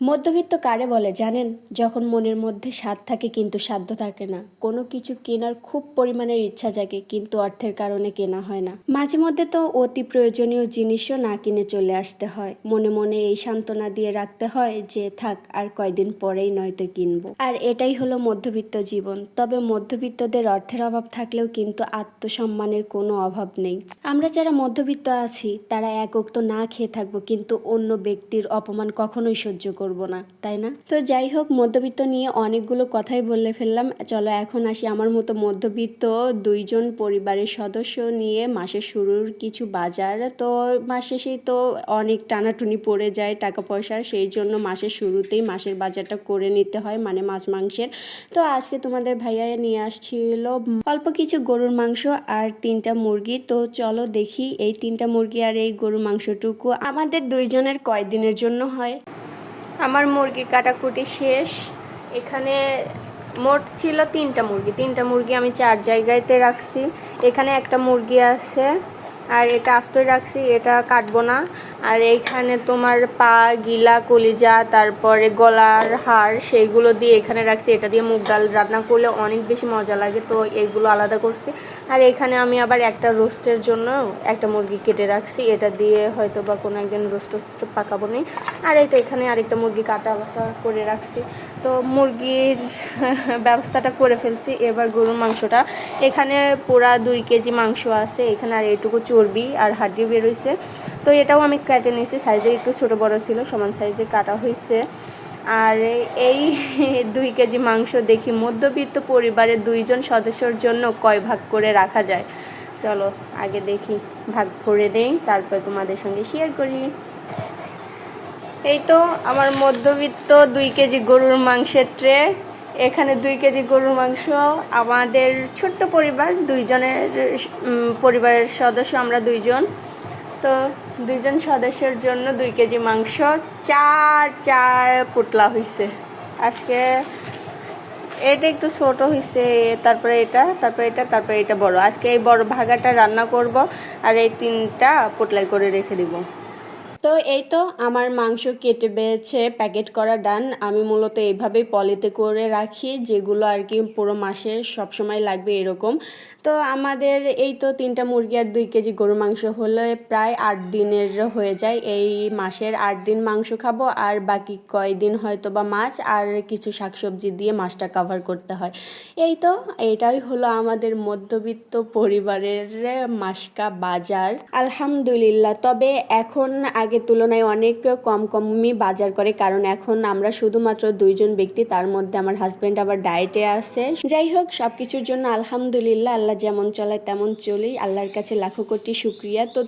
মধ্যবিত্ত কারে বলে, জানেন? যখন মনের মধ্যে স্বাদ থাকে কিন্তু সাধ্য থাকে না। কোনো কিছু কেনার খুব পরিমাণের ইচ্ছা জাগে কিন্তু অর্থের কারণে কেনা হয় না। মাঝে মধ্যে তো অতি প্রয়োজনীয় জিনিসও না কিনে চলে আসতে হয়। মনে মনে এই সান্ত্বনা দিয়ে রাখতে হয় যে, থাক, আর কয়দিন পরেই নয়তো কিনবো। আর এটাই হলো মধ্যবিত্ত জীবন। তবে মধ্যবিত্তদের অর্থের অভাব থাকলেও কিন্তু আত্মসম্মানের কোনো অভাব নেই। আমরা যারা মধ্যবিত্ত আছি, তারা একক তো না খেয়ে থাকব কিন্তু অন্য ব্যক্তির অপমান কখনোই সহ্য করব না, তাই না? তো যাই হোক, মধ্যবিত্ত নিয়ে অনেকগুলো কথাই বলে ফেললাম। চলো এখন আসি আমার মতো মধ্যবিত্ত দুইজন পরিবারের সদস্য নিয়ে। মাসের শুরুর কিছু বাজার, তো মাস শেষেই তো অনেক টানাটুনি পড়ে যায় টাকা পয়সার সেই জন্য মাসের শুরুতেই মাসের বাজারটা করে নিতে হয় মানে মাছ মাংসের। তো আজকে তোমাদের ভাইয়া নিয়ে আসছিল অল্প কিছু গরুর মাংস আর তিনটা মুরগি। তো চলো দেখি এই তিনটা মুরগি আর এই গরুর মাংসটুকু আমাদের দুইজনের কয়দিনের জন্য হয়? আমার মুরগি কাটাকুটি শেষ। এখানে মোট ছিল তিনটা মুরগি। তিনটা মুরগি আমি চার জায়গাতে রাখছি। এখানে একটা মুরগি আছে, আর এটা আস্তই রাখছি, এটা কাটবো না। আর এইখানে তোমার পা, গিলা, কলিজা, তারপরে গলার হার, সেইগুলো দিয়ে এখানে রাখছি। এটা দিয়ে মুগ ডাল রান্না করলে অনেক বেশি মজা লাগে, তো এইগুলো আলাদা করছি। আর এখানে আমি আবার একটা রোস্টের জন্য একটা মুরগি কেটে রাখছি। এটা দিয়ে হয়তো বা কোনো একদিন রোস্ট পাকাবো নেই আর এই তো এখানে আরেকটা মুরগি কাটা বাসা করে রাখছি। তো মুরগির ব্যবস্থাটা করে ফেলছি। এবার গরুর মাংসটা। এখানে পুরা দুই কেজি মাংস আছে। এখানে আর এইটুকু চর্বি আর হাড্ডি বেরোইছে তো এটাও আমি কেটে নিয়েছি। সাইজে একটু ছোটো বড় ছিল, সমান সাইজে কাটা হয়েছে আর এই দুই কেজি মাংস দেখি মধ্যবিত্ত পরিবারের দুইজন সদস্যর জন্য কয় ভাগ করে রাখা যায়? চলো, আগে দেখি। ভাগ করে নেই তারপর তোমাদের সঙ্গে শেয়ার করি। এই তো আমার মধ্যবিত্ত দুই কেজি গরুর মাংসের ট্রে। এখানে দুই কেজি গরুর মাংস। আমাদের ছোট্ট পরিবার, দুইজনের পরিবারের সদস্য আমরা দুইজন। তো দুইজন সদস্যের জন্য দুই কেজি মাংস। চার চার পুতলা হয়েছে আজকে এটা একটু ছোট হয়েছে তারপরে এটা তারপরে এটা তারপরে এটা বড়। আজকে এই বড় ভাগাটা রান্না করব আর এই তিনটা পোটলাই করে রেখে দিব। তো এই তো আমার মাংস কেটে বেছে প্যাকেট করা ডান। আমি মূলত এইভাবেই পলিতে করে রাখি, যেগুলো আর কি পুরো মাসে সবসময় লাগবে এরকম। তো আমাদের এই তো তিনটা মুরগি আর দুই কেজি গরু মাংস হলে প্রায় আট দিনের হয়ে যায়। এই মাসের আট দিন মাংস খাব আর বাকি কয়দিন হয়তো বা মাছ আর কিছু শাকসবজি দিয়ে মাছটা কাভার করতে হয়। এই তো এটাই হলো আমাদের মধ্যবিত্ত পরিবারের মাসকা বাজার। আলহামদুলিল্লাহ, তবে এখন আগের তুলনায় অনেক কম কমই বাজার করে, কারণ এখন আমরা শুধুমাত্র দুইজন ব্যক্তি, তার মধ্যে আমার হাজব্যান্ড আবার ডায়েটে আছে। যাই হোক সব কিছুর জন্য আলহামদুলিল্লাহ, আল্লাহ যেমন চলায় তেমন চলি আল্লাহর কাছে লাখো কোটি শুক্রিয়া। তো